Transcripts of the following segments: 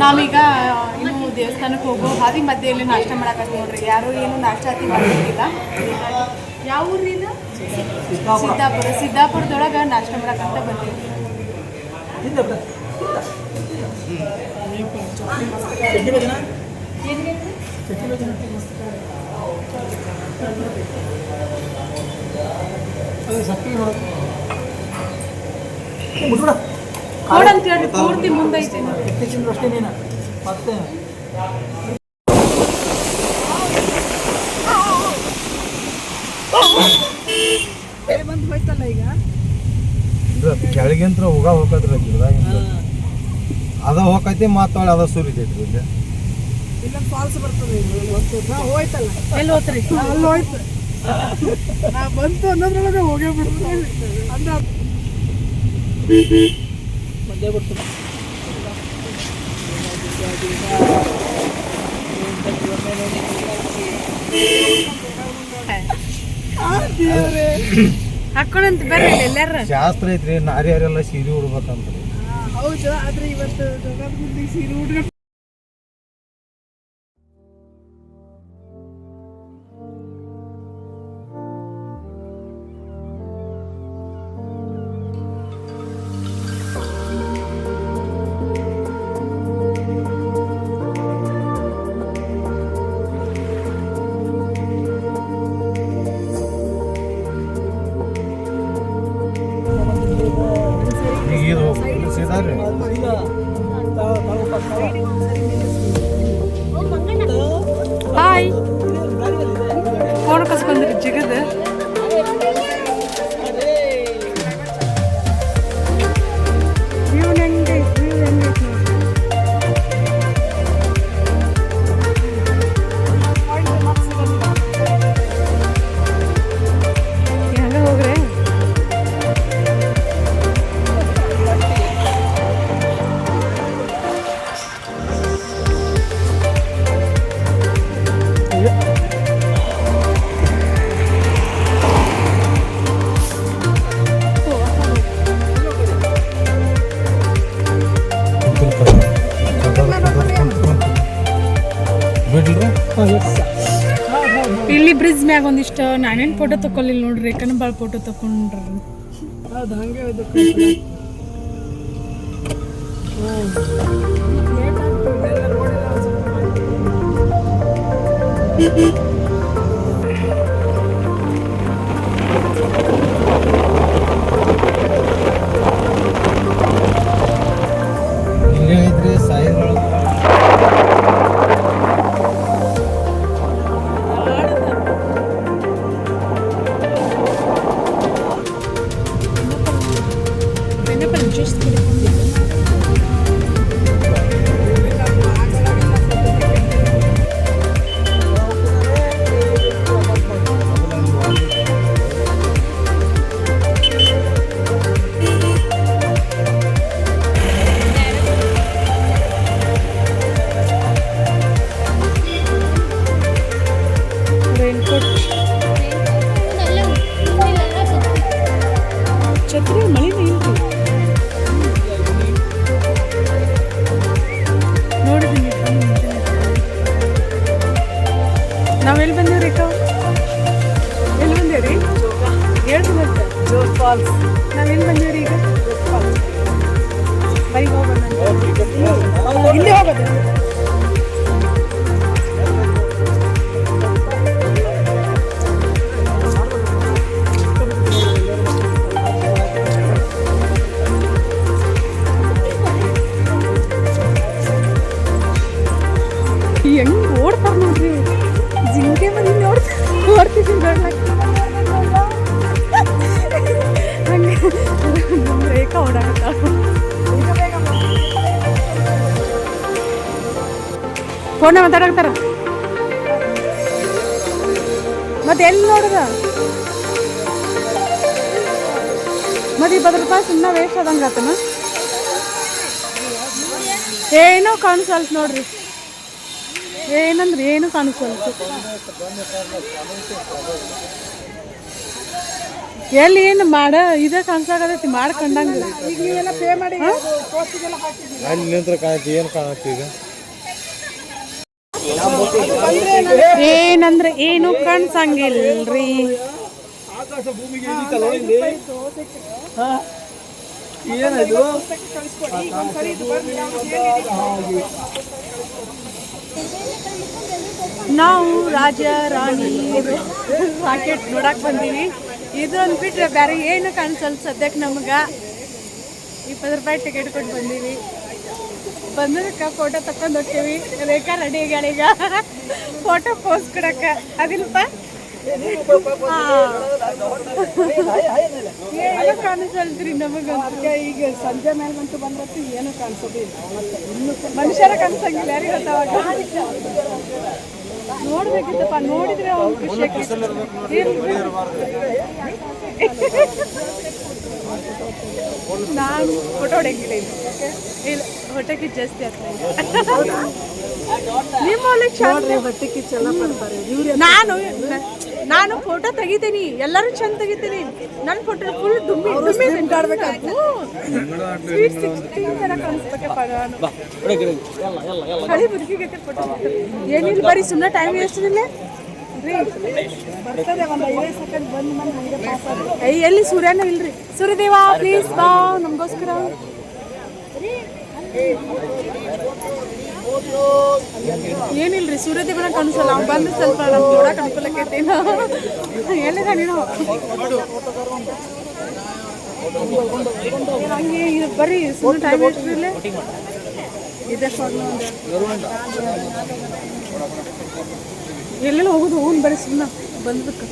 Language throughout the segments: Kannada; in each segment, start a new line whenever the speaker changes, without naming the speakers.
ನಾವೀಗ ಇನ್ನು ದೇವಸ್ಥಾನಕ್ಕೆ ಹೋಗೋ ಹಾದಿ ಮಧ್ಯೆಯಲ್ಲಿ ನಾಷ್ಟ ಮಾಡಕ್ಕೆ ನೋಡ್ರಿ. ಯಾರು ಏನು ನಾಷ್ಟ ಹತ್ತಿ ಮಾಡ್ತಿಲ್ಲ ಯಾವ ಊರಿನ ಸಿದ್ದಾಪುರ. ಸಿದ್ದಾಪುರದೊಳಗೆ ನಾಷ್ಟ ಮಾಡಕಂತ ಬಂದೀವಿ ನೋಡಂತ ಹೇಳಿ ಪೂರ್ತಿ ಮುಂದೈತೆ
ಅಷ್ಟೇ ನೀನು. ಮತ್ತೆ?
ಕೆಳಗಿಂತ್ರ ಹೋಗ ಹೋಗ್ರ ಗಿಡದಾಗಿಂದ ಅದ ಹೋಗೈತಿ ಮಾತಾಡಿ ಅದ ಸುರಿತೈತಿ ಇಲ್ಲಿ.
ಇಲ್ಲ ಫಾಲ್ಸ್ ಬರ್ತದೆ ನಾ ಹೋಯ್ತಲ್ಲ.
ಎಲ್ಲಿ ಹೋತ್ರಿ?
ಅಲ್ಲಿ ಹೋಯ್ತು. ನಾ ಬಂತು ಅನ್ನೋದ್ರೊಳಗೆ ಹೋಗೇ ಬಿಡ್ತು ಅಂದ ಮಧ್ಯ ಬಿಡ್ತು
ಹಾಕೊಳ್ಳಂತ ಬರ್ರಿ ಎಲ್ಲಾರ.
ಶಾಸ್ತ್ರ ಐತ್ರಿ ನಾರಿಯರೆಲ್ಲ ಸೀರೆ ಉಡ್ಬೇಕಂತ
ಹೌದು ಆದ್ರೆ ಇವತ್ತು ಸೀರೆ ಉಡ್ಕೊಂಡು
ಹಾಯ್ ಫೋನ್ ಕಸ್ಕೊಂಡ್ರಿ ಜಿಗದ. ಒಂದಿಷ್ಟು ನಾನೇನು ಫೋಟೋ ತಗೊಳ್ಳಿಲ್ಲ ನೋಡ್ರಿ ಯಾಕಂದ್ರೆ ಭಾಳ ಫೋಟೋ ತಕೊಂಡ್ರಿ
ಹೌದು ಹಂಗೆ
ಇಲ್ಲೇ ಐತ್ರಿ ಸಾಯಿಲ್
ರೈನ್ಕೋಟ್ ಹೆಂಗ್ ಓಡ್ತಾರ ನೋಡ್ರಿ. ಜಿಂಕೆ ಮಂದಿ ನೋಡ್ತಾ ಓಡ್ತಿದ್ದೀನಿ ಹಂಗೆ ರೇಖಾ ಓಡಾಡ್ತಾಳ ಫೋನ್ ಮಾತಾಡಕ್ತಾರ? ಮತ್ತೆ ಎಲ್ಲಿ ನೋಡಿದ? ಮತ್ತೆ ಇಪ್ಪತ್ತು ರೂಪಾಯಿ ಸುಮ್ಮನೆ ವೇಸ್ಟ್ ಆದಂಗೆ ಆತನ? ಏನೋ ಕಾಣಿಸಲ್ತು ನೋಡ್ರಿ. ಏನಂದ್ರೆ ಏನು ಕಾಣಿಸಲ್ತು ಎಲ್ಲಿ ಏನು ಮಾಡ ಇದೆ ಕಾಣಿಸಾಗತೈತಿ ಮಾಡ್ಕೊಂಡಂಗ
ಈಗ ನೀವೆಲ್ಲ ಪೇ ಮಾಡಿ
ಅಲ್ಲಿ ನಿಂತ್ರ ಏನು ಕಾಣತ್ತಿ ಈಗ?
ಏನಂದ್ರೆ ಏನು ಕಾಣಿಸಂಗಿಲ್ರಿ?
ಏನಿದೆ?
ನಾವು ರಾಜ, ರಾಣಿ ರಾಕೆಟ್ ನೋಡಕ್ ಬಂದೀವಿ. ಇದೊಂದು ಬಿಟ್ರೆ ಬೇರೆ ಏನು ಕಾಣಿಸಲ್ ಸದ್ಯಕ್ಕೆ ನಮ್ಗೆ. ಇಪ್ಪತ್ತು ರೂಪಾಯಿ ಟಿಕೆಟ್ ಕೊಟ್ಟು ಬಂದೀವಿ. ಬಂದದಕ್ಕೆ ಫೋಟೋ ತಕೊಂಡು ಹೋಗ್ತೀವಿ. ರೇಖಾ ರೆಡಿ ಈಗ ಫೋಟೋ ಪೋಸ್ ಕೊಡಕ್ಕ. ಅದಿಲ್ಪ? ಏನು ಕಾಣಿಸಲ್ರಿ ನಮಗಂತೂ?
ಈಗ ಈಗ ಸಂಜೆ ಮೇಲೆ ಬಂತು ಬಂದ್ರತ್ತು ಏನು ಕಾಣಿಸೋದಿಲ್ಲ. ಇನ್ನು
ಮನುಷ್ಯರ ಕಾಣಿಸಂಗಿಲ್ಲ ಯಾರಿಗೆ ಗೊತ್ತಾವಾಗ ನೋಡ್ಬೇಕಿತ್ತಪ್ಪ ನೋಡಿದ್ರೆ ಅವ್ನು ಖುಷಿ ನಾನು ಫೋಟೋ ಹೊಡೆಯಂಗಿಲ್ಲ ಇಲ್ಲ. ಹೊಟ್ಟೆಗೆ ಜಾಸ್ತಿ ಆಗ್ತಾ ನಿಮ್ಮ
ಹೊಟ್ಟೆಗೆ ಚೆನ್ನಾಗಿ
ನಾನು ನಾನು ಫೋಟೋ ತೆಗಿತೀನಿ ಎಲ್ಲರೂ ಚಂದ ತೆಗಿತೀನಿ. ನನ್ನ ಫೋಟೋ ಫುಲ್ ದುಮ್ಮಿ ದುಮ್ಮಿ ತಿಂಟಾಡ್ಬೇಕಾಯ್ತು ಸ್ವೀಟ್ ಸಿಕ್ಸ್ಟೀನ್ ಥರ ಕಾಣಿಸ್ಬೇಕಪ್ಪ ನಾನು. ಹಳಿ ಬದುಕಿಗೆ ಫೋಟೋ ಏನಿಲ್ಲ ಬರೀ ಸುಮ್ಮನೆ ಟೈಮ್ ವೇಸ್ಟ್ ಇಲ್ಲ ಐ ಎಲ್ಲಿ ಸೂರ್ಯನ ಇಲ್ರಿ. ಸೂರ್ಯದೇವ ಪ್ಲೀಸ್ ಬಾ ನಮಗೋಸ್ಕರ. ಏನಿಲ್ರಿ ಸೂರ್ಯದೇವನ ಕಾಣಿಸಲ್ಲ ಅವ್ನು ಬಂದು ಸ್ವಲ್ಪ ನಮ್ಗೆ ನೋಡಕ್ ಅನುಕೂಲಕ್ಕೆ ಎಲ್ಲಿದ ನೀನು ಹಂಗೆ ಇದು ಬರೀ ಸುಮ್ಮನೆ ಟೈಮ್ ಎಷ್ಟು ಇಲ್ಲ ಇದೆ ಎಲ್ಲೆಲ್ಲ ಹೋಗೋದು ಹೂನ್ ಬರಿ ಸುಮ್ಮನೆ ಬಂದ್ಬೇಕು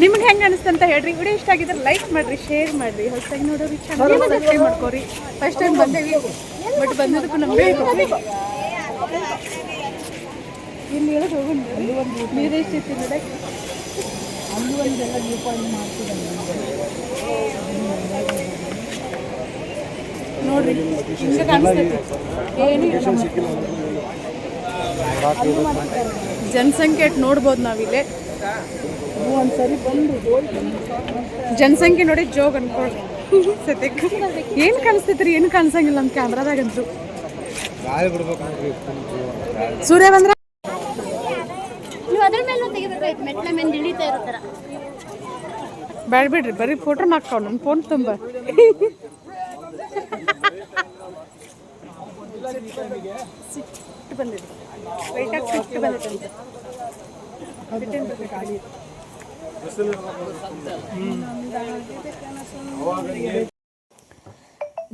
ನಿಮ್ಗೆ ಹೆಂಗೆ ಅಂತ ಹೇಳ್ರಿ. ವಿಡಿಯೋ ಇಷ್ಟ ಆಗಿದ್ರೆ ಲೈಕ್ ಮಾಡ್ರಿ ಶೇರ್ ಮಾಡ್ರಿ. ಹೊಸದಾಗಿ ನೋಡೋರಿ ಚಾನಲ್ ಸಬ್ಸ್ಕ್ರೈಬ್ ಮಾಡ್ಕೊರಿ. ಫಸ್ಟ್ ಟೈಮ್ ಬಂದೇವಿ ಬಟ್ ಬಂದದಕ್ಕೂ ನಮ್ಗೆ ಇಲ್ಲಿ ಹೇಳೋದು ಹೋಗೋಣ ನೀರು ಎಷ್ಟಿತ್ತು ನೋಡಕ್ಕೆ
ಅಲ್ಲಿ ಒಂದೆಲ್ಲ ವ್ಯೂ ಪಾಯಿಂಟ್ ಮಾಡ್ತಿದ್ದಾರೆ
ನೋಡ್ರಿ ಹಿಂಗೆ ಕಾಣಿಸ್ತೈತಿ. ಏನು ಜನಸಂಖ್ಯೆ ನೋಡ್ಬೋದು ನಾವಿಲ್ಲೇ. ಜನಸಂಖ್ಯೆ ನೋಡಿ ಜೋಗ್ ಅನ್ಕೊಳ್ಳಿ ಸದ್ಯಕ್ಕೆ ಏನು ಕಾಣಿಸ್ತೈತ್ರಿ? ಏನು ಕಾಣಿಸಂಗಿಲ್ಲ ನಮ್ಮ ಕ್ಯಾಮ್ರಾದಾಗಂತೂ.
ಗಾಳಿ ಬಿಡ್ಬೇಕು ನೋಡ್ರಿ
ಸೂರ್ಯ ಬಂದ್ರೆ
ನೀವು ಅದ್ರ ಮೇಲೂ ತೆಗಿಬೇಕಾಯ್ತು ಮೆಟ್ಲ ಮೇಲೆ ಇಳಿತಾ ಇರೋ ಥರ.
ಬೇಡ ಬಿಡ್ರಿ ಬರೀ ಫೋಟೋ ಮಾಡ್ಕೊಂಡು ನಮ್ಮ ಫೋನ್ ತುಂಬ. ಸಿಟ್ಟು ಬಂದಿದೆ. ಲೈಟಾಗಿ ಸಿಟ್ಟು ಬಂದಿದೆ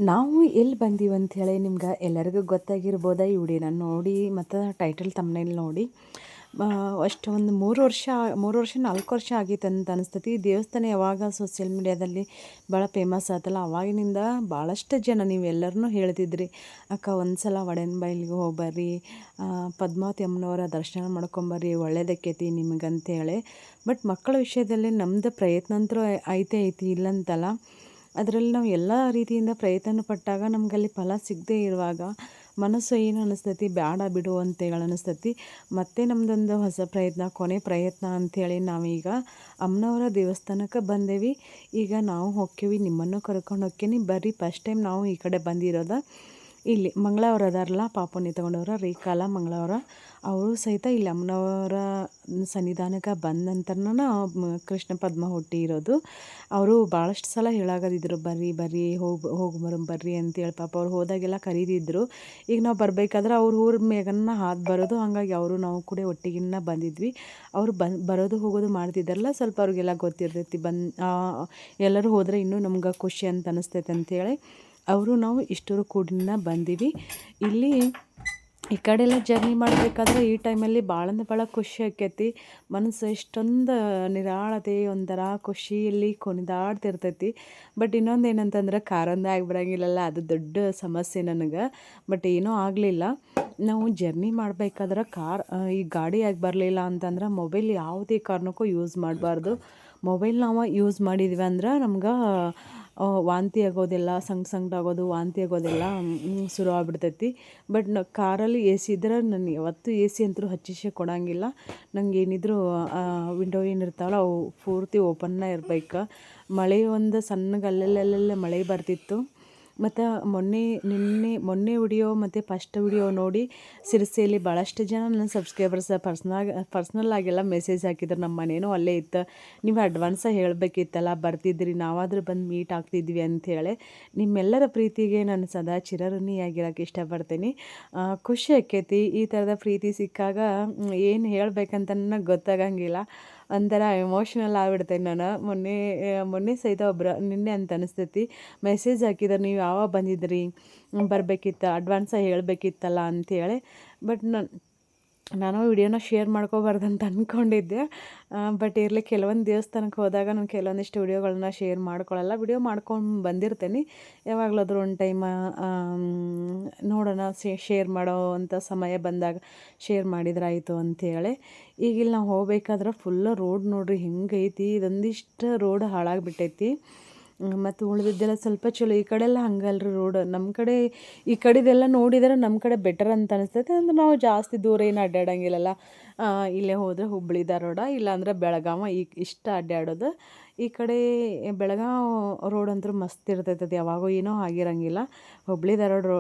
ನಾವು ಎಲ್ಲಿ ಬಂದೀವಿ ಅಂಥೇಳಿ ನಿಮ್ಗೆ ಎಲ್ಲರಿಗೂ ಗೊತ್ತಾಗಿರ್ಬೋದ ಈ ನಾನು ನೋಡಿ ಮತ್ತು ಟೈಟಲ್ ತಮ್ಮನೇಲಿ ನೋಡಿ. ಅಷ್ಟು ಒಂದು ಮೂರು ವರ್ಷ ಮೂರು ವರ್ಷ, ನಾಲ್ಕು ವರ್ಷ ಆಗಿತ್ತು ಅಂತ ಅನಿಸ್ತೈತಿ. ಈ ದೇವಸ್ಥಾನ ಯಾವಾಗ ಸೋಷಿಯಲ್ ಮೀಡ್ಯಾದಲ್ಲಿ ಭಾಳ ಫೇಮಸ್ ಆತಲ್ಲ, ಅವಾಗಿನಿಂದ ಭಾಳಷ್ಟು ಜನ ನೀವೆಲ್ಲರೂ ಹೇಳ್ತಿದ್ರಿ. ಅಕ್ಕ ಒಂದು ಸಲ ಒಡೆನಬೈಲಿಗೆ ಹೋಗಿ ಬರ್ರಿ ಪದ್ಮಾವತಿ ಅಮ್ಮನವರ ದರ್ಶನ ಮಾಡ್ಕೊಂಬರ್ರಿ ಒಳ್ಳೇದಕ್ಕೈತಿ ನಿಮಗಂತೇಳಿ. ಬಟ್ ಮಕ್ಕಳ ವಿಷಯದಲ್ಲಿ ನಮ್ಮದು ಪ್ರಯತ್ನ ಅಂತೂ ಐತೆ, ಐತಿ, ಇಲ್ಲಂತಲ್ಲ. ಅದರಲ್ಲಿ ನಾವು ಎಲ್ಲ ರೀತಿಯಿಂದ ಪ್ರಯತ್ನ ಪಟ್ಟಾಗ ನಮಗಲ್ಲಿ ಫಲ ಸಿಗದೇ ಇರುವಾಗ ಮನಸ್ಸು ಏನು ಅನಿಸ್ತೈತಿ? ಬೇಡ ಬಿಡು ಅಂತೇಳಿ ಅನ್ನಿಸ್ತೈತಿ ಮತ್ತೆ ನಮ್ಮದೊಂದು ಹೊಸ ಪ್ರಯತ್ನ, ಕೊನೆ ಪ್ರಯತ್ನ ಅಂಥೇಳಿ ನಾವೀಗ ಅಮ್ಮನವರ ದೇವಸ್ಥಾನಕ್ಕೆ ಬಂದೇವಿ. ಈಗ ನಾವು ಹೋಗ್ತೀವಿ ನಿಮ್ಮನ್ನು ಕರ್ಕೊಂಡು ಹೋಗ್ತೀನಿ ಬರ್ರಿ ಫಸ್ಟ್ ಟೈಮ್ ನಾವು ಈ ಕಡೆ ಬಂದಿರೋದ. ಇಲ್ಲಿ ಮಂಗಳವಾರ ಅದಾರಲ್ಲ ಪಾಪುನಿ ತಗೊಂಡವ್ರ, ರೇಖಾಲ, ಮಂಗಳವಾರ. ಅವರು ಸಹಿತ ಇಲ್ಲಿ ಅಮ್ಮನವರ ಸನ್ನಿಧಾನಕ್ಕೆ ಬಂದ ನಂತರನ ಕೃಷ್ಣ ಪದ್ಮ ಹುಟ್ಟಿ ಇರೋದು. ಅವರು ಭಾಳಷ್ಟು ಸಲ ಹೇಳಾಗದಿದ್ರು, ಬರ್ರಿ ಬರ್ರಿ, ಹೋಗಿ ಹೋಗಿ ಬರೋ ಬರ್ರಿ ಅಂತೇಳಿ. ಪಾಪ ಅವ್ರು ಹೋದಾಗೆಲ್ಲ ಕರೀದಿದ್ರು. ಈಗ ನಾವು ಬರಬೇಕಾದ್ರೆ ಅವ್ರ ಊರ ಮೇಗನ್ನ ಹಾದು ಬರೋದು, ಹಾಗಾಗಿ ಅವರು ನಾವು ಕೂಡ ಒಟ್ಟಿಗಿನ್ನ ಬಂದಿದ್ವಿ. ಅವರು ಬಂದು ಬರೋದು, ಹೋಗೋದು ಮಾಡ್ತಿದ್ದಾರಲ್ಲ, ಸ್ವಲ್ಪ ಅವ್ರಿಗೆಲ್ಲ ಗೊತ್ತಿರ್ತೈತಿ. ಬಂದು ಎಲ್ಲರೂ ಹೋದರೆ ಇನ್ನೂ ನಮ್ಗೆ ಖುಷಿ ಅಂತ ಅನಿಸ್ತೈತೆ ಅಂತೇಳಿ. ಅವರು ನಾವು ಇಷ್ಟರು ಕೂಡಿನ ಬಂದೀವಿ. ಇಲ್ಲಿ ಈ ಕಡೆ ಎಲ್ಲ ಜರ್ನಿ ಮಾಡಬೇಕಾದ್ರೆ ಈ ಟೈಮಲ್ಲಿ ಭಾಳ ಅಂದ್ರೆ ಭಾಳ ಖುಷಿ ಆಕೈತಿ. ಮನಸ್ಸು ಎಷ್ಟೊಂದು ನಿರಾಳತೆ, ಒಂಥರ ಖುಷಿಯಲ್ಲಿ ಕುಣಿದಾಡ್ತಿರ್ತೈತಿ ಬಟ್ ಇನ್ನೊಂದು ಏನಂತಂದ್ರೆ ಕಾರೊಂದು ಆಗಿಬಿಡಂಗಿಲ್ಲಲ್ಲ, ಅದು ದೊಡ್ಡ ಸಮಸ್ಯೆ ನನಗೆ. ಬಟ್ ಏನೂ ಆಗಲಿಲ್ಲ. ನಾವು ಜರ್ನಿ ಮಾಡಬೇಕಾದ್ರೆ ಕಾರ್ ಈ ಗಾಡಿ ಆಗಿ ಬರಲಿಲ್ಲ ಅಂತಂದ್ರೆ ಮೊಬೈಲ್ ಯಾವುದೇ ಕಾರಣಕ್ಕೂ ಯೂಸ್ ಮಾಡಬಾರ್ದು. ಮೊಬೈಲ್ ನಾವು ಯೂಸ್ ಮಾಡಿದ್ವಿ ಅಂದ್ರೆ ನಮ್ಗೆ ವಾಂತಿ ಆಗೋದೆಲ್ಲ, ಸಂಗ್ ಸಂಗ್ ಆಗೋದು, ವಾಂತಿ ಆಗೋದೆಲ್ಲ ಶುರು ಆಗ್ಬಿಡ್ತೈತಿ. ಬಟ್ನ, ಕಾರಲ್ಲಿ ಎ ಸಿ ಇದ್ರೆ ನಾನು ಯಾವತ್ತೂ ಎ ಸಿ ಅಂತೂ ಹಚ್ಚಿಸೇ ಕೊಡಂಗಿಲ್ಲ. ನಂಗೆ ಏನಿದ್ರೂ ವಿಂಡೋ ಏನಿರ್ತಾವಲ್ಲ, ಅವು ಪೂರ್ತಿ ಓಪನ್ನ ಇರ್ಬೇಕು. ಮಳೆ ಒಂದು ಸಣ್ಣಗೆ ಅಲ್ಲಲ್ಲಲ್ಲೇ ಮಳೆ ಬರ್ತಿತ್ತು. ಮತ್ತು ಮೊನ್ನೆ, ನಿನ್ನೆ, ಮೊನ್ನೆ ವಿಡಿಯೋ ಮತ್ತು ಫಸ್ಟ್ ವಿಡಿಯೋ ನೋಡಿ ಸಿರಿಸೆಯಲ್ಲಿ ಭಾಳಷ್ಟು ಜನ ನನ್ನ ಸಬ್ಸ್ಕ್ರೈಬರ್ಸ್ ಪರ್ಸ್ನಲ್ ಪರ್ಸ್ನಲ್ ಆಗೆಲ್ಲ ಮೆಸೇಜ್ ಹಾಕಿದ್ರು. ನಮ್ಮ ಮನೇನೂ ಅಲ್ಲೇ ಇತ್ತು ನೀವು ಅಡ್ವಾನ್ಸ ಹೇಳಬೇಕಿತ್ತಲ್ಲ ಬರ್ತಿದ್ರಿ ನಾವಾದರೂ ಬಂದು ಮೀಟ್ ಆಗ್ತಿದ್ವಿ ಅಂಥೇಳಿ ನಿಮ್ಮೆಲ್ಲರ ಪ್ರೀತಿಗೆ ನಾನು ಸದಾ ಚಿರಋಣಿಯಾಗಿರೋಕ್ಕೆ ಇಷ್ಟಪಡ್ತೀನಿ. ಖುಷಿ ಆಕೈತಿ. ಈ ಥರದ ಪ್ರೀತಿ ಸಿಕ್ಕಾಗ ಏನು ಹೇಳಬೇಕಂತ ನನಗೆ ಗೊತ್ತಾಗಂಗಿಲ್ಲ. ಒಂಥರ ಎಮೋಷ್ನಲ್ ಆಗ್ಬಿಡ್ತೇನೆ ನಾನು. ಮೊನ್ನೆ ಮೊನ್ನೆ ಸಹಿತ ಒಬ್ಬರು ನಿನ್ನೆ ಅಂತ ಅನಿಸ್ತೈತಿ. ಮೆಸೇಜ್ ಹಾಕಿದ್ರೆ, ನೀವು ಯಾವಾಗ ಬಂದಿದ್ರಿ? ಬರಬೇಕಿತ್ತ ಅಡ್ವಾನ್ಸ ಹೇಳಬೇಕಿತ್ತಲ್ಲ? ಅಂಥೇಳಿ ಬಟ್ ನಾನು ನಾನು ವಿಡಿಯೋನ ಶೇರ್ ಅಂತ ಅಂದ್ಕೊಂಡಿದ್ದೆ ಬಟ್ ಇರಲಿ ಕೆಲವೊಂದು ದೇವಸ್ಥಾನಕ್ಕೆ ಹೋದಾಗ ನಾನು ಕೆಲವೊಂದಿಷ್ಟು ವಿಡಿಯೋಗಳನ್ನ ಶೇರ್ ಮಾಡ್ಕೊಳ್ಳಲ್ಲ ವಿಡಿಯೋ ಮಾಡ್ಕೊಂಡು ಬಂದಿರ್ತೇನೆ. ಯಾವಾಗಲಾದ್ರೂ ಒಂದು ಟೈಮ್ ನೋಡೋಣ ಶೇರ್ ಮಾಡೋ ಅಂಥ ಸಮಯ ಬಂದಾಗ ಶೇರ್ ಮಾಡಿದ್ರಾಯಿತು ಅಂಥೇಳಿ ಈಗಿಲ್ಲಿ ನಾವು ಹೋಗ್ಬೇಕಾದ್ರೆ ಫುಲ್ ರೋಡ್ ನೋಡ್ರಿ, ಹೆಂಗೈತಿ, ಇದೊಂದಿಷ್ಟು ರೋಡ್ ಹಾಳಾಗಿಬಿಟ್ಟೈತಿ. ಮತ್ತು ಉಳಿದಿದ್ದೆಲ್ಲ ಸ್ವಲ್ಪ ಚಲೋ. ಈ ಕಡೆ ಎಲ್ಲ ಹಂಗಲ್ರಿ ರೋಡ್ ನಮ್ಮ ಕಡೆ ಈ ಕಡೆದೆಲ್ಲ ನೋಡಿದರೆ ನಮ್ಮ ಕಡೆ ಬೆಟರ್ ಅಂತ ಅನಿಸ್ತೈತೆ. ಅಂದ್ರೆ ನಾವು ಜಾಸ್ತಿ ದೂರ ಏನು ಅಡ್ಡಾಡಂಗಿಲ್ಲಲ್ಲ ಇಲ್ಲೇ ಹೋದರೆ ಹುಬ್ಬಳ್ಳಿ ಧಾರವಾಡ, ಇಲ್ಲಾಂದ್ರೆ ಬೆಳಗಾವ. ಈ ಇಷ್ಟ ಅಡ್ಡಾಡೋದು ಈ ಕಡೆ ಬೆಳಗಾವ್ ರೋಡ್ ಅಂತೂ ಮಸ್ತ್ ಇರ್ತೈತೆ ಅದು. ಯಾವಾಗೋ ಏನೋ ಆಗಿರಂಗಿಲ್ಲ. ಹುಬ್ಬಳ್ಳಿ ಧಾರವಾಡ ರೋ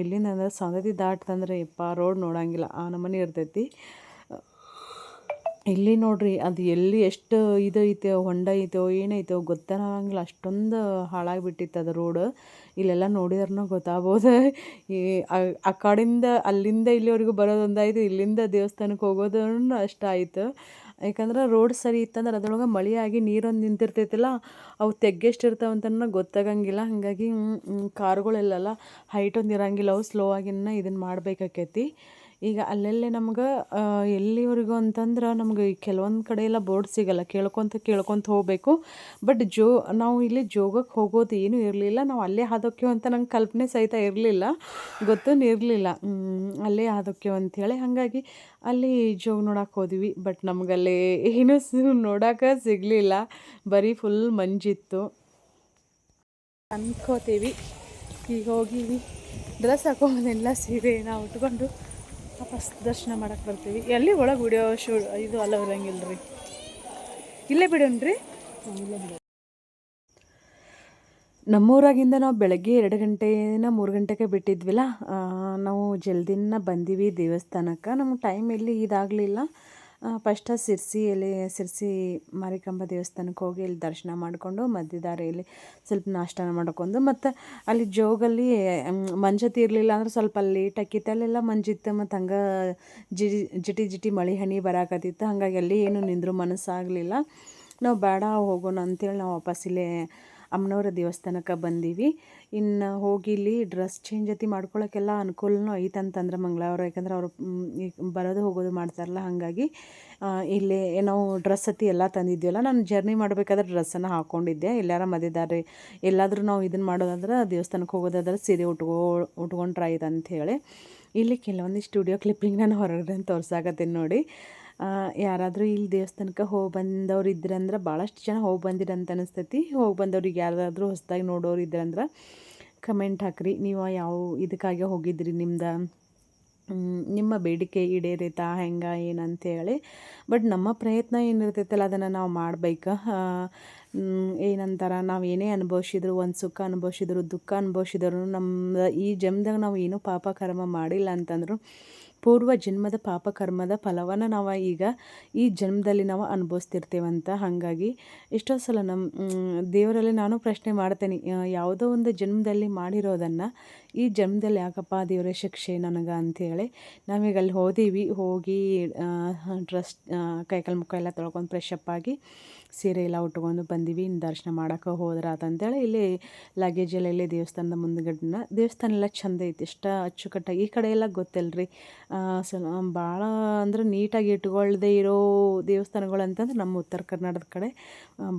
ಇಲ್ಲಿಂದ ಅಂದ್ರೆ ಸಂಗತಿ ದಾಟ್ತಂದ್ರೆ ಯಪ್ಪ ರೋಡ್ ನೋಡಂಗಿಲ್ಲ. ಆ ನಮೂನಿ ಇರ್ತೈತಿ. ಇಲ್ಲಿ ನೋಡ್ರಿ, ಅದು ಎಲ್ಲಿ ಎಷ್ಟು ಇದು ಐತೆ ಹೊಂಡ ಐತೋ ಏನೈತೋ ಗೊತ್ತಾಗಂಗಿಲ್ಲ. ಅಷ್ಟೊಂದು ಹಾಳಾಗಿಬಿಟ್ಟಿತ್ತು ಅದು ರೋಡ್ ಇಲ್ಲೆಲ್ಲ ನೋಡಿದ್ರೂ ಗೊತ್ತಾಗ್ಬೋದು. ಈ ಆ- ಕಡೆಯಿಂದ ಅಲ್ಲಿಂದ ಇಲ್ಲಿವರೆಗೂ ಬರೋದು ಒಂದಾಯ್ತು ಇಲ್ಲಿಂದ ದೇವಸ್ಥಾನಕ್ಕೆ ಹೋಗೋದು ಅಷ್ಟಾಯಿತು ಯಾಕಂದ್ರೆ ರೋಡ್ ಸರಿ ಇತ್ತಂದ್ರೆ ಅದರೊಳಗೆ ಮಳೆ ಆಗಿ ನೀರೊಂದು ನಿಂತಿರ್ತೈತಿಲ್ಲ, ಅವು ತೆಗ್ಗೆಷ್ಟು ಇರ್ತಾವೆ ಅಂತ ಗೊತ್ತಾಗಂಗಿಲ್ಲ. ಹಾಗಾಗಿ ಕಾರುಗಳೆಲ್ಲ ಹೈಟ್ ಒಂದು ಇರಂಗಿಲ್ಲ. ಅವು ಸ್ಲೋ ಆಗಿನ ಇದನ್ನು ಮಾಡ್ಬೇಕಾಕೈತಿ. ಈಗ ಅಲ್ಲೆಲ್ಲೇ ನಮ್ಗೆ ಎಲ್ಲಿವರೆಗೂ ಅಂತಂದ್ರೆ ನಮ್ಗೆ ಕೆಲವೊಂದು ಕಡೆ ಎಲ್ಲ ಬೋರ್ಡ್ ಸಿಗಲ್ಲ. ಕೇಳ್ಕೊತ ಕೇಳ್ಕೊತ ಹೋಗಬೇಕು. ಬಟ್ ಜೋ, ನಾವು ಇಲ್ಲಿ ಜೋಗಕ್ಕೆ ಹೋಗೋದು ಏನೂ ಇರಲಿಲ್ಲ. ನಾವು ಅಲ್ಲೇ ಹಾದೋಕ್ಯೋ ಅಂತ ನಂಗೆ ಕಲ್ಪನೆ ಸಹಿತ ಇರಲಿಲ್ಲ. ಇರಲಿಲ್ಲ. ಅಲ್ಲೇ ಹಾದೋಕ್ಯೋ ಅಂಥೇಳಿ ಹಾಗಾಗಿ ಅಲ್ಲಿ ಜೋಗ ನೋಡಕ್ಕೆ ಹೋದ್ವಿ. ಬಟ್ ನಮಗಲ್ಲಿ ಏನೂ ನೋಡೋಕೆ ಸಿಗಲಿಲ್ಲ. ಬರೀ ಫುಲ್ ಮಂಜಿತ್ತು. ಅನ್ಕೋತೀವಿ. ಈಗ ಹೋಗಿ ಡ್ರೆಸ್ ಹಾಕೊಂಬಂದೆಲ್ಲ ಸೀರೆ ನಾವು ಉಟ್ಕೊಂಡು ವಾಪಸ್ ದರ್ಶನ ಮಾಡಕ್ಕೆ ಬರ್ತೀವಿ. ಎಲ್ಲಿ ಒಳಗೆ ವಿಡಿಯೋ ಶೂ ಇದು ಅಲ್ಲ ಇರಂಗಿಲ್ಲ ರೀ ಇಲ್ಲೇ ಬಿಡೋಣ್ರಿ? ನಮ್ಮೂರಾಗಿಂದ ನಾವು ಬೆಳಗ್ಗೆ ಎರಡು ಗಂಟೆನ ಮೂರು ಗಂಟೆಗೆ ಬಿಟ್ಟಿದ್ವಿಲ್ಲ. ನಾವು ಜಲ್ದಿನ ಬಂದೀವಿ ದೇವಸ್ಥಾನಕ್ಕೆ. ನಮ್ಗೆ ಟೈಮ್ ಎಲ್ಲಿ ಇದಾಗಲಿಲ್ಲ. ಫಸ್ಟ್ ಸಿರ್ಸಿಯಲ್ಲಿ ಸಿರ್ಸಿ ಮಾರಿಕಾಂಬ ದೇವಸ್ಥಾನಕ್ಕೆ ಹೋಗಿ ಇಲ್ಲಿ ದರ್ಶನ ಮಾಡಿಕೊಂಡು ಮಧ್ಯ ದಾರಿಯಲ್ಲಿ ಸ್ವಲ್ಪ ನಾಷ್ಟನ ಮಾಡ್ಕೊಂಡು ಮತ್ತು ಅಲ್ಲಿ ಜೋಗಲ್ಲಿ ಮಂಜತಿ ಇರಲಿಲ್ಲ ಅಂದ್ರೆ ಸ್ವಲ್ಪ ಅಲ್ಲಿ ಟಕ್ಕಿತ್ತು ಅಲ್ಲೆಲ್ಲ ಮಂಜಿತ್ತು ಮತ್ತು ಹಂಗೆ ಜಿಡಿ ಜಿಟಿ ಜಿಟಿ ಮಳೆ ಹನಿ ಬರಾಕತ್ತಿತ್ತು. ಹಾಗಾಗಿ ಅಲ್ಲಿ ಏನು ನಿಂದ್ರು ಮನಸ್ಸಾಗಲಿಲ್ಲ. ನಾವು ಬೇಡ ಹೋಗೋಣ ಅಂತೇಳಿ ನಾವು ವಾಪಸ್ ಇಲ್ಲೇ ಅಮ್ಮನವರ ದೇವಸ್ಥಾನಕ್ಕೆ ಬಂದೀವಿ. ಇನ್ನು ಹೋಗಿ ಇಲ್ಲಿ ಡ್ರೆಸ್ ಚೇಂಜ್ ಅತಿ ಮಾಡ್ಕೊಳಕ್ಕೆಲ್ಲ ಅನುಕೂಲನೂ ಐತಂತಂದ್ರೆ ಮಂಗಳವಾರ ಯಾಕಂದ್ರೆ ಅವರು ಬರೋದು ಹೋಗೋದು ಮಾಡ್ತಾರಲ್ಲ, ಹಾಗಾಗಿ ಇಲ್ಲಿ ನಾವು ಡ್ರೆಸ್ ಅತಿ ಎಲ್ಲ ತಂದಿದ್ದೀವಲ್ಲ ನಾನು ಜರ್ನಿ ಮಾಡಬೇಕಾದ್ರೆ ಡ್ರೆಸ್ಸನ್ನು ಹಾಕ್ಕೊಂಡಿದ್ದೆ ಎಲ್ಲಾರ ಮದುವೆದಾರೆ ಎಲ್ಲಾದರೂ ನಾವು ಇದನ್ನು ಮಾಡೋದಾದ್ರೆ ದೇವಸ್ಥಾನಕ್ಕೆ ಹೋಗೋದಾದ್ರೆ ಸೀರೆ ಉಟ್ಕೋ ಉಟ್ಕೊಂಡ್ರೆ ಆಯ್ತು ಅಂಥೇಳಿ ಇಲ್ಲಿ ಕೆಲವೊಂದು ಸ್ಟುಡಿಯೋ ಕ್ಲಿಪ್ಪಿಂಗ್ ನಾನು ಹೊರಗಡೆ ತೋರ್ಸಾಕತ್ತೀನಿ ನೋಡಿ. ಯಾರಾದರೂ ಇಲ್ಲಿ ದೇವಸ್ಥಾನಕ್ಕೆ ಹೋಗಿ ಬಂದವ್ರು ಇದ್ರಂದ್ರೆ ಭಾಳಷ್ಟು ಜನ ಹೋಗಿ ಬಂದಿರ ಅಂತ ಅನಿಸ್ತೈತಿ. ಹೋಗಿ ಬಂದವ್ರಿಗೆ ಯಾರಾದರೂ ಹೊಸದಾಗಿ ನೋಡೋರು ಇದ್ರಂದ್ರೆ ಕಮೆಂಟ್ ಹಾಕ್ರಿ. ನೀವು ಯಾವ ಇದಕ್ಕಾಗಿ ಹೋಗಿದ್ರಿ ನಿಮ್ದು? ನಿಮ್ಮ ಬೇಡಿಕೆ ಈಡೇರೈತಾ ಹೆಂಗೆ ಏನಂತೇಳಿ ಬಟ್ ನಮ್ಮ ಪ್ರಯತ್ನ ಏನಿರ್ತೈತಲ್ಲ, ಅದನ್ನು ನಾವು ಮಾಡ್ಬೇಕು. ಏನಂತಾರೆ, ನಾವು ಏನೇ ಅನುಭವಿಸಿದ್ರು, ಒಂದು ಸುಖ ಅನುಭವಿಸಿದ್ರು, ದುಃಖ ಅನುಭವಿಸಿದ್ರು ನಮ್ಮ ಈ ಜಮ್ದಾಗ ನಾವು ಏನೂ ಪಾಪ ಕರ್ಮ ಮಾಡಿಲ್ಲ ಅಂತಂದ್ರು ಪೂರ್ವ ಜನ್ಮದ ಪಾಪಕರ್ಮದ ಫಲವನ್ನು ನಾವು ಈಗ ಈ ಜನ್ಮದಲ್ಲಿ ನಾವು ಅನುಭವಿಸ್ತಿರ್ತೇವಂತ ಹಾಗಾಗಿ ಎಷ್ಟೋ ಸಲ ನಮ್ಮ ದೇವರಲ್ಲಿ ನಾನು ಪ್ರಶ್ನೆ ಮಾಡ್ತೇನೆ ಯಾವುದೋ ಒಂದು ಜನ್ಮದಲ್ಲಿ ಮಾಡಿರೋದನ್ನು ಈ ಜನ್ಮದಲ್ಲಿ ಯಾಕಪ್ಪ ದೇವರ ಶಿಕ್ಷೆ ನನಗೆ ಅಂಥೇಳಿ ನಾವೀಗ ಅಲ್ಲಿ ಹೋದೀವಿ, ಹೋಗಿ ಡ್ರೆಸ್ ಕೈಕಾಲು ಮುಖ ಎಲ್ಲ ತೊಳ್ಕೊಂಡು ಫ್ರೆಶ್ ಅಪ್ ಆಗಿ ಸೀರೆ ಎಲ್ಲ ಉಟ್ಕೊಂಡು ಬಂದೀವಿ. ಇನ್ನು ದರ್ಶನ ಮಾಡೋಕೆ ಹೋದ್ರೆ ಅಂತಂತೇಳಿ ಇಲ್ಲಿ ಲಗೇಜ್ ಎಲ್ಲ ಇಲ್ಲೇ ದೇವಸ್ಥಾನದ ಮುಂದ್ಗಡೆನ. ದೇವಸ್ಥಾನ ಎಲ್ಲ ಚಂದ ಐತಿ. ಇಷ್ಟ ಅಚ್ಚುಕಟ್ಟಾಗಿ. ಈ ಕಡೆ ಎಲ್ಲ ಗೊತ್ತಲ್ರಿ. ಸೊ, ಭಾಳ ಅಂದ್ರೆ ನೀಟಾಗಿ ಇಟ್ಕೊಳ್ದೆ ಇರೋ ದೇವಸ್ಥಾನಗಳು ಅಂತಂದ್ರೆ ನಮ್ಮ ಉತ್ತರ ಕರ್ನಾಟಕದ ಕಡೆ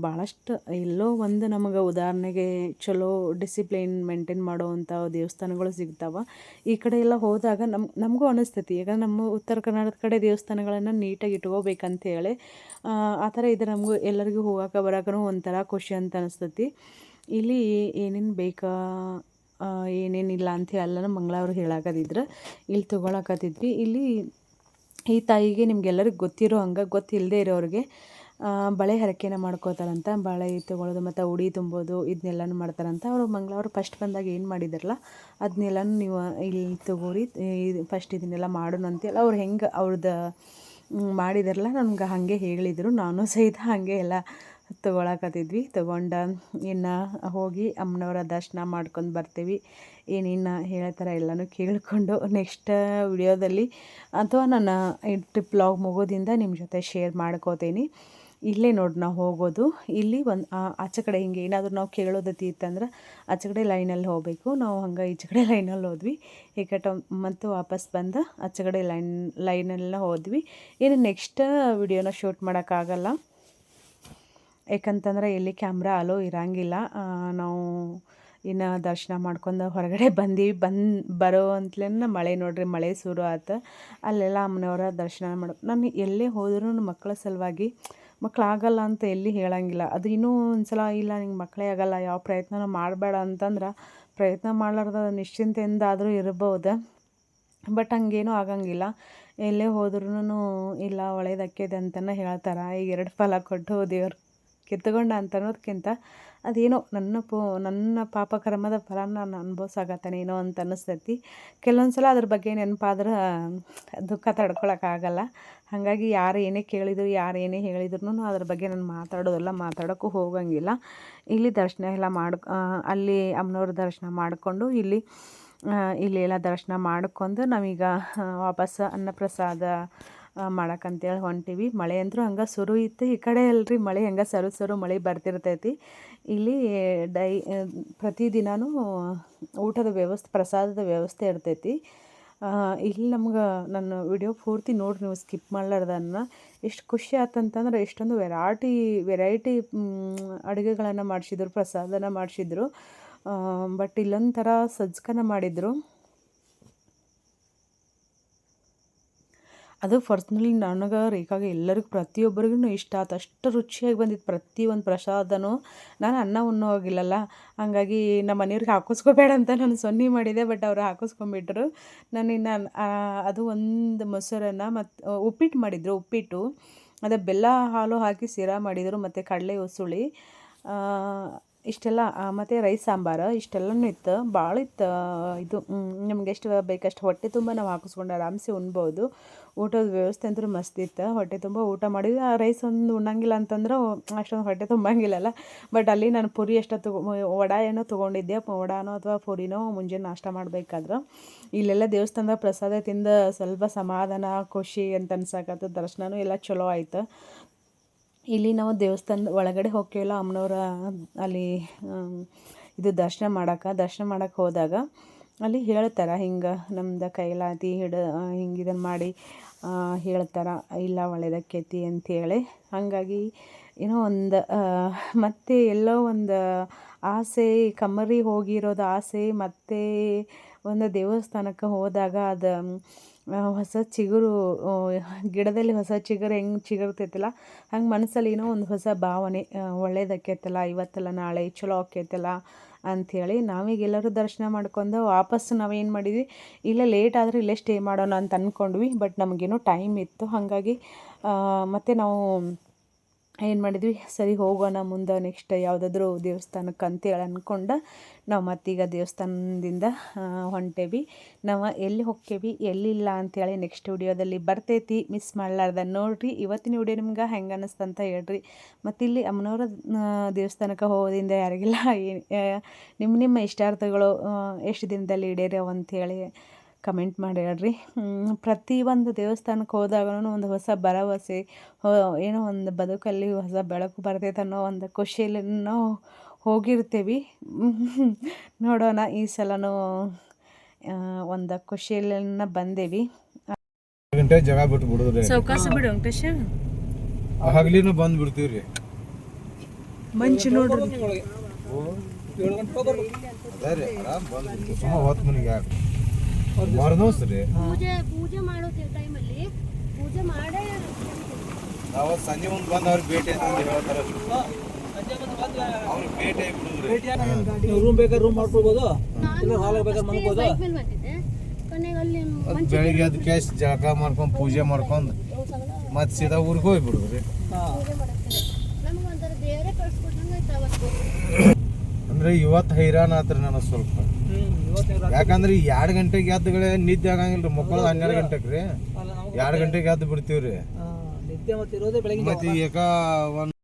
ಭಾಳಷ್ಟು ಎಲ್ಲೋ ಒಂದು ನಮಗೆ ಉದಾಹರಣೆಗೆ ಚಲೋ ಡಿಸಿಪ್ಲಿನ್ ಮೇಂಟೈನ್ ಮಾಡುವಂಥ ದೇವಸ್ಥಾನಗಳು ಸಿಗ್ತಾವೆ. ಈ ಕಡೆ ಎಲ್ಲ ಹೋದಾಗ ನಮ್, ನಮಗೂ ಅನಿಸ್ತೈತಿ. ಈಗ ನಮ್ಮ ಉತ್ತರ ಕರ್ನಾಟಕದ ಕಡೆ ದೇವಸ್ಥಾನಗಳನ್ನು ನೀಟಾಗಿ ಇಟ್ಕೋಬೇಕಂತೇಳಿ, ಆ ಥರ ಇದು ನಮಗೂ ಎಲ್ಲರಿಗೂ ಹೋಗಕ್ಕೆ ಬರೋಕ್ಕೂ ಒಂಥರ ಖುಷಿ ಅಂತ ಅನಿಸ್ತೈತಿ. ಇಲ್ಲಿ ಏನೇನು ಬೇಕಾ ಏನೇನಿಲ್ಲ ಅಂತ ಎಲ್ಲನೂ ಮಂಗಳವ್ರು ಹೇಳಾಕತ್ತಿದ್ರು ಇಲ್ಲಿ ತೊಗೊಳಕತ್ತಿದ್ವಿ. ಇಲ್ಲಿ ಈ ತಾಯಿಗೆ ನಿಮ್ಗೆಲ್ಲರಿಗೂ ಗೊತ್ತಿರೋ ಹಂಗೆ ಗೊತ್ತಿಲ್ಲದೆ ಇರೋರಿಗೆ ಬಳೆ ಹರಕೆನ ಮಾಡ್ಕೋತಾರಂತ, ಬಳೆ ತೊಗೊಳೋದು ಮತ್ತು ಉಡಿ ತುಂಬೋದು ಇದನ್ನೆಲ್ಲನೂ ಮಾಡ್ತಾರಂತ. ಅವರು ಮಂಗಳವಾರ ಫಸ್ಟ್ ಬಂದಾಗ ಏನು ಮಾಡಿದಾರಲ್ಲ ಅದನ್ನೆಲ್ಲನೂ ನೀವು ಇಲ್ಲಿ ತಗೋರಿ ಫಸ್ಟ್ ಇದನ್ನೆಲ್ಲ ಮಾಡೋಣ ಅಂತೇಳಿ ಅವ್ರು ಹೆಂಗೆ ಅವ್ರದ್ದು ಮಾಡಿದಾರಲ್ಲ, ನನಗೆ ಹಾಗೆ ಹೇಳಿದರು. ನಾನು ಸಹಿತ ಹಾಗೆ ಎಲ್ಲ ತೊಗೊಳಕತ್ತಿದ್ವಿ. ತೊಗೊಂಡ ಇನ್ನು ಹೋಗಿ ಅಮ್ಮನವರ ದರ್ಶನ ಮಾಡ್ಕೊಂಡು ಬರ್ತೀವಿ. ಏನಿನ್ನು ಹೇಳೋ ಥರ ಎಲ್ಲನೂ ಕೇಳಿಕೊಂಡು ನೆಕ್ಸ್ಟ್ ವಿಡಿಯೋದಲ್ಲಿ ಅಥವಾ ನನ್ನ ಟ್ರಿಪ್ ಲಾಗ್ ಮುಗೋದಿಂದ ನಿಮ್ಮ ಜೊತೆ ಶೇರ್ ಮಾಡ್ಕೋತೀನಿ. ಇಲ್ಲೇ ನೋಡಿ ನಾವು ಹೋಗೋದು. ಇಲ್ಲಿ ಒಂದು ಆಚೆ ಕಡೆ ಹಿಂಗೆ ಏನಾದರೂ ನಾವು ಕೇಳೋದತಿ ಇತ್ತಂದ್ರೆ ಆಚೆ ಕಡೆ ಲೈನಲ್ಲಿ ಹೋಗಬೇಕು. ನಾವು ಹಂಗೆ ಈಚೆ ಕಡೆ ಲೈನಲ್ಲಿ ಹೋದ್ವಿ. ಕಡೆ ಮತ್ತು ವಾಪಸ್ ಬಂದು ಆಚೆ ಕಡೆ ಲೈನ್ ಲೈನೆಲ್ಲ ಹೋದ್ವಿ. ಇನ್ನು ನೆಕ್ಸ್ಟ್ ವಿಡಿಯೋನ ಶೂಟ್ ಮಾಡೋಕ್ಕಾಗಲ್ಲ ಯಾಕಂತಂದ್ರೆ ಎಲ್ಲಿ ಕ್ಯಾಮ್ರಾ ಅಲೋ ಇರಂಗಿಲ್ಲ. ನಾವು ಇನ್ನು ದರ್ಶನ ಮಾಡ್ಕೊಂಡು ಹೊರಗಡೆ ಬಂದೀವಿ. ಬಂದು, ಬರೋ ಅಂತಲೇ ಮಳೆ ನೋಡ್ರಿ, ಮಳೆ ಶುರು ಆಯ್ತು ಅಲ್ಲೆಲ್ಲ ಅಮ್ಮನವರ ದರ್ಶನ ಮಾಡ. ನಾನು ಎಲ್ಲೇ ಹೋದ್ರೂ ಮಕ್ಕಳ ಸಲುವಾಗಿ ಮಕ್ಕಳಾಗಲ್ಲ ಅಂತ ಎಲ್ಲಿ ಹೇಳೋಂಗಿಲ್ಲ. ಅದು ಇನ್ನೂ ಒಂದ್ಸಲ ಇಲ್ಲ, ನಿಂಗೆ ಮಕ್ಕಳೇ ಆಗಲ್ಲ, ಯಾವ ಪ್ರಯತ್ನನೂ ಮಾಡಬೇಡ ಅಂತಂದ್ರೆ ಪ್ರಯತ್ನ ಮಾಡಲಾರ್ದ ನಿಶ್ಚಿಂತೆಯಿಂದ ಆದರೂ ಇರಬಹುದು ಬಟ್ ಹಂಗೇನೂ ಆಗಂಗಿಲ್ಲ. ಎಲ್ಲೇ ಹೋದ್ರೂ ಇಲ್ಲ ಒಳ್ಳೇದಾಕ್ಯದೆ ಅಂತಲೇ ಹೇಳ್ತಾರೆ. ಈಗ ಎರಡು ಫಲ ಕೊಟ್ಟು ದೇವ್ರು ಕಿತ್ಕೊಂಡ ಅಂತ ಅನ್ನೋದಕ್ಕಿಂತ ಅದೇನೋ ನನ್ನ ಪೋ, ನನ್ನ ಪಾಪ ಕರ್ಮದ ಫಲ ನಾನು ಅನುಭವಿಸಾಗತ್ತಾನೇನೋ ಏನೋ ಅಂತ ಅನ್ನಿಸ್ತೈತಿ. ಕೆಲವೊಂದು ಸಲ ಅದ್ರ ಬಗ್ಗೆ ನೆನಪಾದ್ರೆ ದುಃಖ ತಡ್ಕೊಳಕ್ಕಾಗಲ್ಲ. ಹಾಗಾಗಿ ಯಾರು ಏನೇ ಕೇಳಿದ್ರು, ಯಾರು ಏನೇ ಹೇಳಿದ್ರು ಅದ್ರ ಬಗ್ಗೆ ನಾನು ಮಾತಾಡೋದಲ್ಲ ಮಾತಾಡೋಕ್ಕೂ ಹೋಗಂಗಿಲ್ಲ. ಇಲ್ಲಿ ದರ್ಶನ ಎಲ್ಲ ಮಾಡ್ ಅಲ್ಲಿ ಅಮ್ಮನವ್ರ ದರ್ಶನ ಮಾಡಿಕೊಂಡು ಇಲ್ಲಿ ಇಲ್ಲಿ ಎಲ್ಲ ದರ್ಶನ ಮಾಡ್ಕೊಂಡು ನಾವೀಗ ವಾಪಸ್ ಅನ್ನಪ್ರಸಾದ ಮಾಡಕ್ಕಂತೇಳಿ ಹೊಂಟೀವಿ. ಮಳೆ ಅಂದರೂ ಹಂಗೆ ಸುರು ಇತ್ತು. ಈ ಕಡೆ ಅಲ್ರಿ ಮಳೆ ಹಂಗೆ ಸರು ಸರು ಮಳೆ ಬರ್ತಿರ್ತೈತಿ. ಇಲ್ಲಿ ಡೈ ಪ್ರತಿದಿನವೂ ಊಟದ ವ್ಯವಸ್ಥೆ, ಪ್ರಸಾದದ ವ್ಯವಸ್ಥೆ ಇರ್ತೈತಿ. ಇಲ್ಲಿ ನಮ್ಗೆ ನನ್ನ ವಿಡಿಯೋ ಪೂರ್ತಿ ನೋಡಿ ನೀವು ಸ್ಕಿಪ್ ಮಾಡ್ಲಾರ್ದನ್ನ. ಎಷ್ಟು ಖುಷಿ ಆತಂತಂದ್ರೆ ಎಷ್ಟೊಂದು ವೆರೈಟಿ ವೆರೈಟಿ ಅಡುಗೆಗಳನ್ನು ಮಾಡಿಸಿದ್ರು, ಪ್ರಸಾದನ ಮಾಡಿಸಿದ್ರು. ಬಟ್ ಇಲ್ಲೊಂಥರ ಸಜ್ಕನ ಮಾಡಿದರು. ಅದು ಪರ್ಸ್ನಲಿ ನನಗೆ, ರೇಖಾಗೆ ಎಲ್ಲರಿಗೂ ಪ್ರತಿಯೊಬ್ಬರಿಗೂ ಇಷ್ಟ ಆತ. ಅಷ್ಟು ರುಚಿಯಾಗಿ ಬಂದಿತ್ತು ಪ್ರತಿಯೊಂದು ಪ್ರಸಾದನೂ. ನಾನು ಅನ್ನ ಉಣ್ಣೋ ಹೋಗಿಲ್ಲಲ್ಲ. ಹಾಗಾಗಿ ನಮ್ಮ ಮನೆಯವ್ರಿಗೆ ಹಾಕಿಸ್ಕೋಬೇಡ ಅಂತ ನಾನು ಸೊನ್ನೆ ಮಾಡಿದೆ ಬಟ್ ಅವರು ಹಾಕಿಸ್ಕೊಂಬಿಟ್ರು ನಾನು ಇನ್ನು ಅದು ಒಂದು ಮೊಸರನ್ನು ಮತ್ತು ಉಪ್ಪಿಟ್ಟು ಮಾಡಿದರು, ಉಪ್ಪಿಟ್ಟು. ಅದೇ ಬೆಲ್ಲ, ಹಾಲು ಹಾಕಿ ಸಿರಾ ಮಾಡಿದರು, ಮತ್ತು ಕಡಲೆ ಉಸುಳಿ. ಇಷ್ಟೆಲ್ಲ ಮತ್ತು ರೈಸ್ ಸಾಂಬಾರು, ಇಷ್ಟೆಲ್ಲನೂ ಇತ್ತು. ಭಾಳ ಇತ್ತು ಇದು. ನಮ್ಗೆ ಎಷ್ಟು ಬೇಕಷ್ಟು ಹೊಟ್ಟೆ ತುಂಬ ನಾವು ಹಾಕಿಸ್ಕೊಂಡು ಆರಾಮ್ಸೆ ಉಣ್ಬೋದು. ಊಟದ ವ್ಯವಸ್ಥೆ ಅಂದ್ರೆ ಮಸ್ತ್ ಇತ್ತು. ಹೊಟ್ಟೆ ತುಂಬ ಊಟ ಮಾಡಿದ್ವಿ. ಆ ರೈಸ್ ಒಂದು ಉಣ್ಣಂಗಿಲ್ಲ ಅಂತಂದ್ರೆ ಅಷ್ಟೊಂದು ಹೊಟ್ಟೆ ತುಂಬಂಗಿಲ್ಲಲ್ಲ. ಬಟ್ ಅಲ್ಲಿ ನಾನು ಪುರಿ ಅಷ್ಟು ತಗೊ, ವಡ ಏನೋ ತೊಗೊಂಡಿದ್ದೆ. ವಡಾನೋ ಅಥವಾ ಪುರಿನೋ ಮುಂಜಾನೆ ನಾಷ್ಟ ಮಾಡಬೇಕಾದ್ರೆ. ಇಲ್ಲೆಲ್ಲ ದೇವಸ್ಥಾನದ ಪ್ರಸಾದ ತಿಂದ ಸ್ವಲ್ಪ ಸಮಾಧಾನ, ಖುಷಿ ಅಂತ ಅನ್ಸಕತ್ತು ದರ್ಶನವೂ ಎಲ್ಲ ಚಲೋ ಆಯ್ತು. ಇಲ್ಲಿ ನಾವು ದೇವಸ್ಥಾನದ ಒಳಗಡೆ ಹೋಗ್ತೀವಲ್ಲ, ಅಮ್ಮನವರ ಅಲ್ಲಿ ಇದು ದರ್ಶನ ಮಾಡೋಕೆ ದರ್ಶನ ಮಾಡಕ್ಕೆ ಹೋದಾಗ ಅಲ್ಲಿ ಹೇಳ್ತಾರೆ, ಹಿಂಗೆ ನಮ್ದು ಕೈಲಾತಿ ಹಿಡ ಹಿಂಗೆ ಇದನ್ನು ಮಾಡಿ ಹೇಳ್ತಾರೆ, ಇಲ್ಲ ಒಳ್ಳೇದಕ್ಕೈತಿ ಅಂಥೇಳಿ ಹಾಗಾಗಿ ಏನೋ ಒಂದು ಮತ್ತೆ ಎಲ್ಲೋ ಒಂದು ಆಸೆ ಕಮ್ಮರಿ ಹೋಗಿರೋದು ಆಸೆ, ಮತ್ತೆ ಒಂದು ದೇವಸ್ಥಾನಕ್ಕೆ ಹೋದಾಗ ಅದು ಹೊಸ ಚಿಗುರು ಗಿಡದಲ್ಲಿ ಹೊಸ ಚಿಗುರು ಹೆಂಗೆ ಚಿಗುರ್ತೈತಲ್ಲ, ಹಂಗೆ ಮನಸ್ಸಲ್ಲಿ ಏನೋ ಒಂದು ಹೊಸ ಭಾವನೆ ಒಳ್ಳೇದಾಕೈತಲ್ಲ ಇವತ್ತಲ್ಲ ನಾಳೆ ಚಲೋ ಆಕೈತಲ್ಲ ಅಂಥೇಳಿ ನಾವೀಗ ಎಲ್ಲರೂ ದರ್ಶನ ಮಾಡ್ಕೊಂಡು ವಾಪಸ್ ನಾವೇನು ಮಾಡಿದ್ವಿ, ಇಲ್ಲೇ ಲೇಟ್ ಆದರೆ ಇಲ್ಲೇ ಸ್ಟೇ ಮಾಡೋಣ ಅಂತ ಅಂದ್ಕೊಂಡ್ವಿ ಬಟ್ ನಮಗೇನೋ ಟೈಮ್ ಇತ್ತು, ಹಾಗಾಗಿ ಮತ್ತೆ ನಾವು ಏನು ಮಾಡಿದ್ವಿ? ಸರಿ, ಹೋಗೋಣ ಮುಂದೆ ನೆಕ್ಸ್ಟ್ ಯಾವುದಾದ್ರೂ ದೇವಸ್ಥಾನಕ್ಕೆ ಅಂತೇಳಿ ಅಂದ್ಕೊಂಡು ನಾವು ಮತ್ತೀಗ ದೇವಸ್ಥಾನದಿಂದ ಹೊಂಟೇವಿ. ನಾವು ಎಲ್ಲಿ ಹೋಗ್ತೇವಿ ಎಲ್ಲಿಲ್ಲ ಅಂತೇಳಿ ನೆಕ್ಸ್ಟ್ ವಿಡಿಯೋದಲ್ಲಿ ಬರ್ತೈತಿ. ಮಿಸ್ ಮಾಡಲಾರ್ದ ನೋಡಿರಿ. ಇವತ್ತಿನ ವಿಡಿಯೋ ನಿಮ್ಗೆ ಹೆಂಗೆ ಅನ್ನಿಸ್ತು ಅಂತ ಹೇಳ್ರಿ. ಮತ್ತು ಇಲ್ಲಿ ಅಮ್ಮನವರ ದೇವಸ್ಥಾನಕ್ಕೆ ಹೋಗೋದಿಂದ ಯಾರಿಗಿಲ್ಲ ನಿಮ್ಮ ನಿಮ್ಮ ಇಷ್ಟಾರ್ಥಗಳು ಎಷ್ಟು ದಿನದಲ್ಲಿ ಈಡೇರ್ಯಾವ ಅಂಥೇಳಿ ಕಮೆಂಟ್ ಮಾಡಿ ಹೇಳ್ರಿ. ಪ್ರತಿಯೊಂದು ಪ್ರತಿ ಒಂದು ದೇವಸ್ಥಾನಕ್ಕೆ ಹೋದಾಗಲೂ ಒಂದು ಹೊಸ ಭರವಸೆ ಏನೋ ಒಂದು ಬದುಕಲ್ಲಿ ಹೊಸ ಬೆಳಕು ಬರ್ತೈತೆ ಅನ್ನೋ ಒಂದು ಖುಷಿಯಲ್ಲಿ ನಾವು ಹೋಗಿರ್ತೀವಿ ನೋಡೋಣ ಈ ಸಲನೂ ಒಂದು ಖುಷಿಯಲ್ಲಿನ ಬಂದೇವಿ.
ಜಾಗ ಬಿಟ್ಟು ಬಿಡುದ್ರಿ.
ಸೌಕಾಸ ಬಿಡು ವೆಂಕಟೇಶ.
ಹಗಲಿನೂ ಬಂದು ರೀ
ಮಂಚು ನೋಡ್ರಿ.
ಅದೇ ರೀ ಆರಾಮ್ ಬಂದು ಬಿಡ್ತೀವಿ. ಸುಮ್ಮ ಹೊತ್ತು ಮನಿಗೆ ಯಾಕೆ? ಮರ್ದೋಸ್ ರೀ
ಪೂಜೆ ಪೂಜೆ ಮಾಡೋ ಟೈಮಲ್ಲಿ ಪೂಜೆ ಮಾಡೇ
ನಾವು ಸಂಜೆ ಮುಂದೆ ಬಂದು ಅವ್ರಿಗೆ ಭೇಟಿ ಅಂತ ಹೇಳ್ತಾರೆ ಅವ್ರು ಭೇಟಿ ಆಗ್ಬಿಡುದ್ರಿ
ನೀವು ರೂಮ್ ಬೇಕಾದ್ರೆ ರೂಮ್ ಮಾಡ್ಕೊಳ್ಬೋದು?
ಇಲ್ಲ
ಹಾಲ್ ಬೇಕಾದ್ರೆ
ಅದ್ ಬೆಳಿಗ್ಗೆ ಕ್ಯಾಶ್ ಜಳಕ ಮಾಡ್ಕೊಂಡು ಪೂಜೆ ಮಾಡ್ಕೊಂಡು ಮತ್ತೆ ಸೀದಾ ಊರಿಗೆ ಹೋಗ್ಬಿಡುದ್ರಿ.
ಪೂಜೆ
ಅಂದ್ರೆ ಇವತ್ತು ಹೈರಾಣ ಆತ್ರಿ ನನಗೆ ಸ್ವಲ್ಪ. ಯಾಕಂದ್ರೆ ಎರಡು ಗಂಟೆಗೆ ಎದ್ದುಗಳೇ ನಿದ್ದೆ ಆಗಂಗಿಲ್ರಿ ಮಕ್ಕಳು ಹನ್ನೆರಡು ಗಂಟೆಗೆ ರೀ ಎರಡು ಗಂಟೆಗೆ ಎದ್ದು ಬಿಡ್ತೀವ್ರಿ. ಮತ್ತೆ ಈಗ ಒಂದ್